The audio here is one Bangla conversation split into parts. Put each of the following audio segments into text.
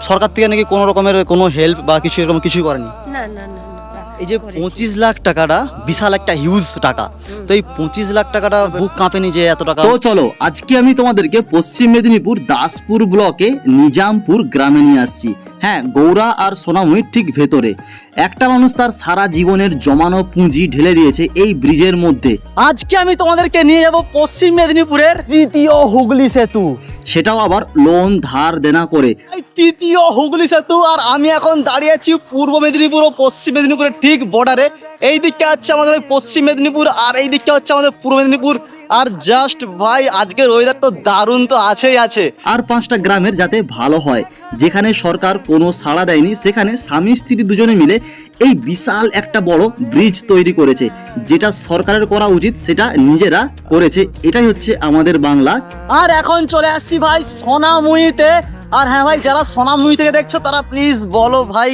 সরকার থেকে নাকি কোনো রকমের কোনো হেল্প বা কিছু এরকম কিছুই করেনি? না না না। এই যে পঁচিশ লাখ টাকাটা বিশাল একটা হিউজ টাকা। তো এই পঁচিশ লাখ টাকাটা বুক কাঁপেনি যে এত টাকা? তো চলো আজকে আমি তোমাদেরকে পশ্চিম মেদিনীপুর দাসপুর ব্লকে নিজামপুর গ্রামে নিয়ে আসছি। হ্যাঁ গৌরা আর সোনামুহির ঠিক ভেতরে। একটা মানুষ তার সারা জীবনের জমানো পুঁজি ঢেলে দিয়েছে এই ব্রিজের মধ্যে। আজকে আমি তোমাদেরকে নিয়ে যাব পশ্চিম মেদিনীপুরের তৃতীয় হুগলি সেতু। সেটাও আবার লোন ধার দেনা করে। তৃতীয় হুগলি সেতু আর আমি এখন দাঁড়িয়ে আছি পূর্ব মেদিনীপুর ও পশ্চিম মেদিনীপুরের ঠিক বর্ডারে এই দিকটা হচ্ছে আমাদের পশ্চিম মেদিনীপুর আর এই দিকটা হচ্ছে আমাদের পূর্ব মেদিনীপুর। আর জাস্ট ভাই আজকের ওয়েদার তো দারুণ তো আছেই আছে। আর পাঁচটা গ্রামের যাতে ভালো হয় যেখানে সরকার কোনো সাড়া দেয়নি সেখানে স্বামী স্ত্রী দুজনে মিলে এই বিশাল একটা বড় ব্রিজ তৈরি করেছে। যেটা সরকারের করা উচিত সেটা নিজেরা করেছে। এটাই হচ্ছে আমাদের বাংলা। আর এখন চলে আসছি ভাই সোনামুহিতে আর হ্যাঁ ভাই যারা সোনামুহি থেকে দেখছ তারা প্লিজ বলো ভাই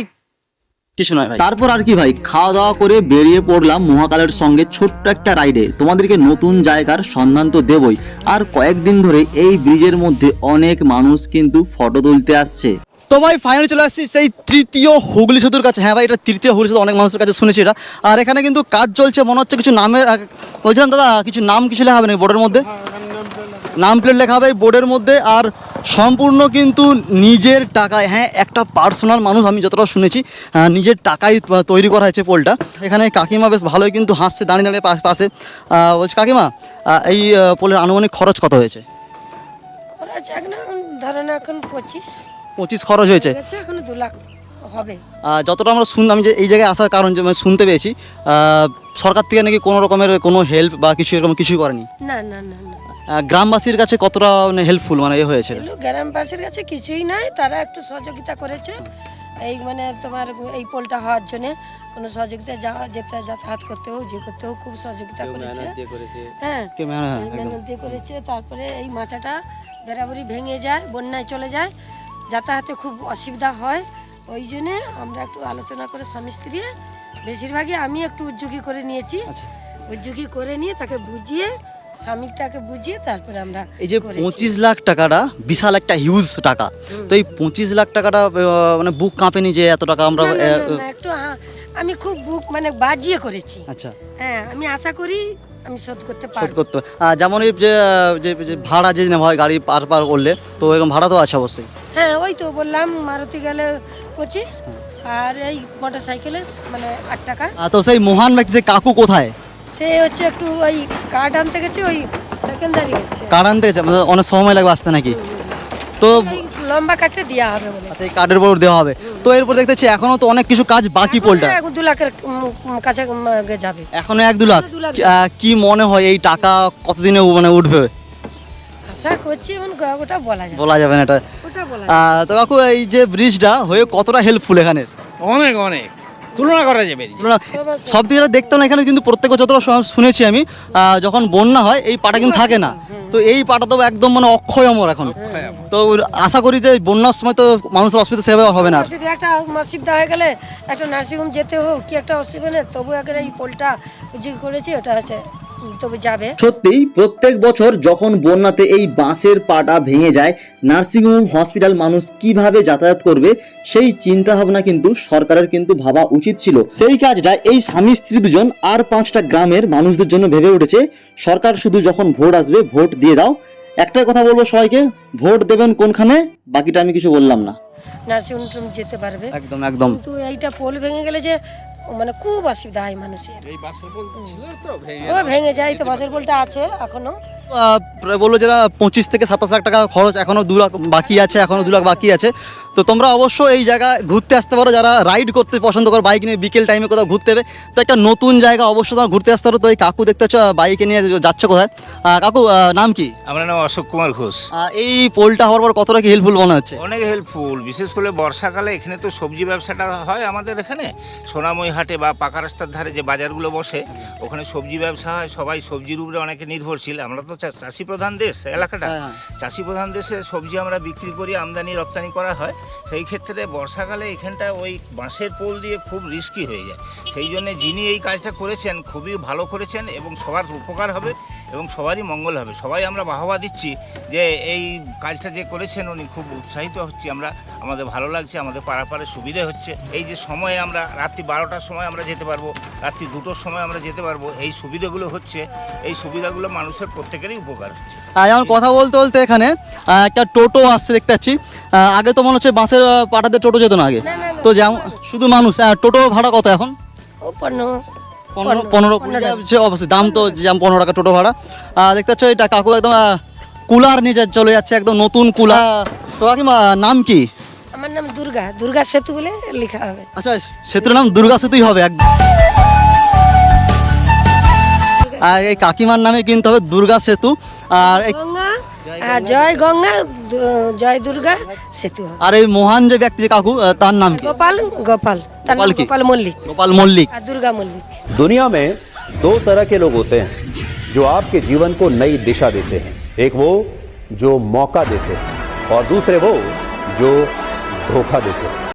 কিছু নয় ভাই। তারপর আর কি ভাই খাওয়া দাওয়া করে বেরিয়ে পড়লাম মহাকালের সঙ্গে ছোট্ট একটা রাইডে। তোমাদেরকে নতুন জায়গার সন্ধান তো দেবই। আর কয়েকদিন ধরে এই ব্রিজের মধ্যে অনেক মানুষ কিন্তু ফটো তুলতে আসছে। তো ভাই ফাইনালি চলে আসছি সেই তৃতীয় হুগলি সেতুর কাছে। হ্যাঁ ভাই এটা তৃতীয় হুগলি সেতু অনেক মানুষের কাছে শুনেছি এটা। আর এখানে কিন্তু কাজ চলছে মনে হচ্ছে কিছু নামের বলছিলাম দাদা কিছু নাম কিছু লেখা হবে না বোর্ডের মধ্যে? নাম প্লেট লেখা হবে বোর্ডের মধ্যে আর সম্পূর্ণ কিন্তু নিজের টাকায় হ্যাঁ একটা পার্সোনাল মানুষ আমি যতটা শুনেছি নিজের টাকায় তৈরি করা হয়েছে পোলটা। এখানে কাকিমা বেশ ভালোই কিন্তু হাসছে দাঁড়িয়ে দাঁড়িয়ে পাশে। বলছি কাকিমা এই পোলের আনুমানিক খরচ কত হয়েছে? খরচ এখন এখন পঁচিশ। পঁচিশ খরচ হয়েছে। এখন দু লাখ হবে। যতটা আমরা শুন আমি যে এই জায়গায় আসার কারণ যে মানে শুনতে পেয়েছি সরকার থেকে নাকি কোনো রকমের কোনো হেল্প বা কিছু এরকম কিছুই করেনি? না না না। গ্রামবাসীর কাছে কতটা মানে হেল্পফুল মানে এ হয়েছে? গ্রামবাসীর কাছে কিছুই নাই তারা একটু সহযোগিতা করেছে। এই মানে তোমার এই পোলটা হওয়ার জন্য কোনো সহযোগিতা যাওয়া যেতে যাতায়াত করতে হোক যে করতে হোক খুব সহযোগিতা করেছে। হ্যাঁ হ্যাঁ। মেহনত দিয়ে করেছে তারপরে এই মাচাটা বেরাবরি ভেঙে যায় বন্যায় চলে যায়। যাতায়াতে খুব অসুবিধা হয় ওই জন্যে আমরা একটু আলোচনা করে স্বামী স্ত্রী বেশিরভাগই আমি একটু উদ্যোগী করে নিয়েছি। আচ্ছা। উদ্যোগী করে নিয়ে তাকে বুঝিয়ে স্বামীটাকে বুঝিয়ে তারপরে আমরা এই যে পঁচিশ লাখ টাকাটা বিশাল একটা হিউজ টাকা। তো এই পঁচিশ লাখ টাকাটা মানে বুক কাঁপেনি যে এত টাকা আমরা একটু হ্যাঁ, আমি খুব বুক মানে বাজিয়ে করেছি। আচ্ছা। হ্যাঁ আমি আশা করি আমি শোধ করতে শোধ পারব। করতে যেমন এই যে যে যে ভাড়া যে হয় গাড়ি পার পার করলে তো এরকম ভাড়া তো আছে অবশ্যই। হ্যাঁ ওই তো বললাম মারুতি গেলে পঁচিশ আর এই মোটর সাইকেলে মানে আট টাকা। তো সেই মহান ব্যক্তি সেই কাকু কোথায়? সে হচ্ছে একটু ওই কার্ড আনতে গেছে ওই সেকেন্ডারি গেছে কার্ড আনতে গেছে? মানে অনেক সময় লাগবে আসতে নাকি? তো লম্বা কাটে দেওয়া হবে বলে। আচ্ছা এই কার্ডের উপর দেওয়া হবে। তো এরপর দেখতেছি এখনও তো অনেক কিছু কাজ বাকি পোলটা এখন দু লাখের কাছে যাবে। এখনও এক দু লাখ। এখনও কি- মনে হয় এই টাকা কতদিনে মানে উঠবে? আশা করছি এবং ওটা বলা যাবে। বলা যাবে না এটা। ওটা বলা তো কাকু এই যে ব্রিজটা হয়ে কতটা হেল্পফুল এখানে? অনেক অনেক। তুলনা করা যাবে। সব দিকে দেখতাম না এখানে কিন্তু প্রত্যেক বছর যতটা শুনেছি আমি যখন বন্যা হয় এই পাটা কিন্তু থাকে না। তো এই পাটা তো একদম মানে অক্ষয় অমর এখন। তো আশা করি যে বন্যার সময় তো মানুষের অসুবিধা সেভাবে হবে না একটা অসুবিধা হয়ে গেলে একটা নার্সিংহোম যেতে হোক কি একটা অসুবিধা নেই তবু একটা এই পোলটা যে করেছি ওটা হচ্ছে উম, তবু যাবে। সত্যিই প্রত্যেক বছর যখন বন্যাতে এই বাঁশের পাটা ভেঙে যায় নার্সিংহোম হসপিটাল মানুষ কীভাবে যাতায়াত করবে সেই চিন্তা ভাবনা কিন্তু সরকারের কিন্তু ভাবা উচিত ছিল। সেই কাজটা এই স্বামী স্ত্রী দুজন আর পাঁচটা গ্রামের মানুষদের জন্য ভেবে উঠেছে। সরকার শুধু যখন ভোট আসবে ভোট দিয়ে দাও। একটাই কথা বলব সবাইকে ভোট দেবেন কোনখানে? বাকিটা আমি কিছু বললাম না। নার্সিংহোম টুম যেতে পারবে। একদম একদম। কিন্তু এইটা পোল ভেঙে গেলে যে মানে খুব অসুবিধা হয় মানুষের। এই বাসের পোল ছিল তো ভেঙে ও ভেঙে যায় তো বাসের পোলটা আছে এখনও। বলল যারা পঁচিশ থেকে সাতাশ লাখ টাকা খরচ এখনও দু লাখ বাকি আছে এখনও দু লাখ বাকি আছে। তো তোমরা অবশ্য এই জায়গায় ঘুরতে আসতে পারো যারা রাইড করতে পছন্দ করো বাইক নিয়ে বিকেল টাইমে কোথাও ঘুরতে হবে। তো একটা নতুন জায়গা অবশ্যই তোমার ঘুরতে আসতে পারো। তো এই কাকু দেখতে পাচ্ছ বাইকে নিয়ে যাচ্ছে কোথায়? কাকু নাম কি? আমার নাম অশোক কুমার ঘোষ। এই পোলটা হওয়ার পর কতটা কি হেল্পফুল মনে হচ্ছে? অনেক হেল্পফুল বিশেষ করে বর্ষাকালে এখানে তো সবজি ব্যবসাটা হয় আমাদের এখানে। সোনাময় হাটে বা পাকা রাস্তার ধারে যে বাজারগুলো বসে ওখানে সবজি ব্যবসা হয় সবাই সবজির উপরে অনেকে নির্ভরশীল। আমরা তো চাষি প্রধান দেশ এলাকাটা। হ্যাঁ, হ্যাঁ। চাষি প্রধান দেশে সবজি আমরা বিক্রি করি আমদানি রপ্তানি করা হয়। সেই ক্ষেত্রে বর্ষাকালে এখানটা ওই বাঁশের পোল দিয়ে খুব রিস্কি হয়ে যায়। সেই জন্য যিনি এই কাজটা করেছেন, খুবই ভালো করেছেন এবং সবার উপকার হবে। এবং সবারই মঙ্গল হবে। সবাই আমরা বাহবা দিচ্ছি যে এই কাজটা যে করেছেন উনি খুব উৎসাহিত হচ্ছি আমরা। আমাদের ভালো লাগছে আমাদের পাড়াপাড়ে সুবিধে হচ্ছে। এই যে সময়ে আমরা রাত্রি বারোটার সময় আমরা যেতে পারব রাত্রি দুটোর সময় আমরা যেতে পারব এই সুবিধাগুলো হচ্ছে এই সুবিধাগুলো মানুষের প্রত্যেকেরই উপকার হচ্ছে। আর যেমন কথা বলতে বলতে এখানে একটা টোটো আসছে দেখতে পাচ্ছি। আগে তো মনে হচ্ছে বাসের পাটাতে টোটো যেত না আগে। তো যেমন শুধু মানুষ টোটো ভাড়া কত এখন? পনেরো কুড়ি টাকা। হচ্ছে অবশ্যই দাম তো যেমন পনেরো টাকা টোটো ভাড়া। দেখতে পাচ্ছ এটা কাকু একদম কুলার নিয়ে চলে যাচ্ছে একদম নতুন কুলার। তো কাকিমা নাম কি? আমার নাম দুর্গা। দুর্গা সেতু বলে লেখা হবে। আচ্ছা সেতুর নাম দুর্গা সেতুই হবে একদম। আর এই কাকিমার নামে কিনতে হবে দুর্গা সেতু। আর গঙ্গা হ্যাঁ, জয় গঙ্গা জয় দুর্গা সেতু আর এই মহান যে ব্যক্তি যে কাকু তার নাম গোপাল গোপাল। তার নাম গোপাল কি? গোপাল মল্লিক গোপাল মল্লিক আর দুর্গা মল্লিক दुनिया में दो तरह के लोग होते हैं जो आपके जीवन को नई दिशा देते हैं एक वो जो मौका देते हैं और दूसरे वो जो धोखा देते हैं